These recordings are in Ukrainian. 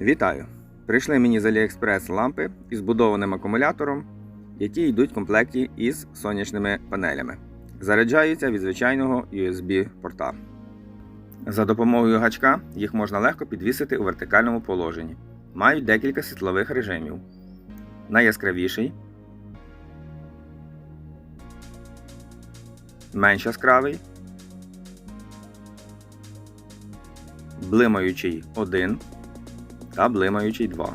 Вітаю! Прийшли мені з AliExpress лампи із збудованим акумулятором, які йдуть в комплекті із сонячними панелями. Заряджаються від звичайного USB-порта. За допомогою гачка їх можна легко підвісити у вертикальному положенні. Мають декілька світлових режимів. Найяскравіший, менш яскравий, блимаючий 1 та блимаючий 2.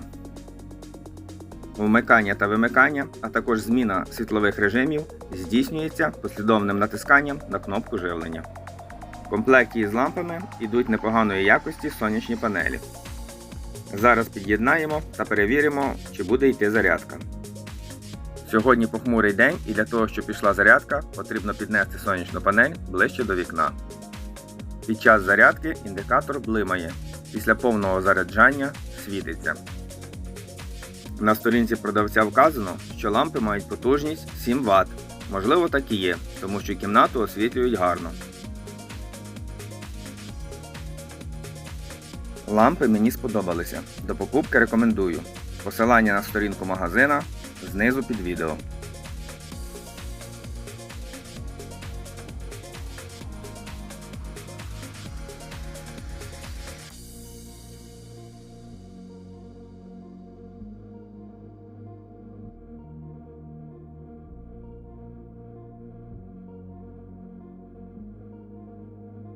Вмикання та вимикання, а також зміна світлових режимів здійснюється послідовним натисканням на кнопку живлення. В комплекті із лампами йдуть непоганої якості сонячні панелі. Зараз під'єднаємо та перевіримо, чи буде йти зарядка. Сьогодні похмурий день і для того, щоб пішла зарядка, потрібно піднести сонячну панель ближче до вікна. Під час зарядки індикатор блимає. Після повного заряджання світиться. На сторінці продавця вказано, що лампи мають потужність 7 Вт. Можливо, так і є, тому що кімнату освітлюють гарно. Лампи мені сподобалися. До покупки рекомендую. Посилання на сторінку магазина знизу під відео.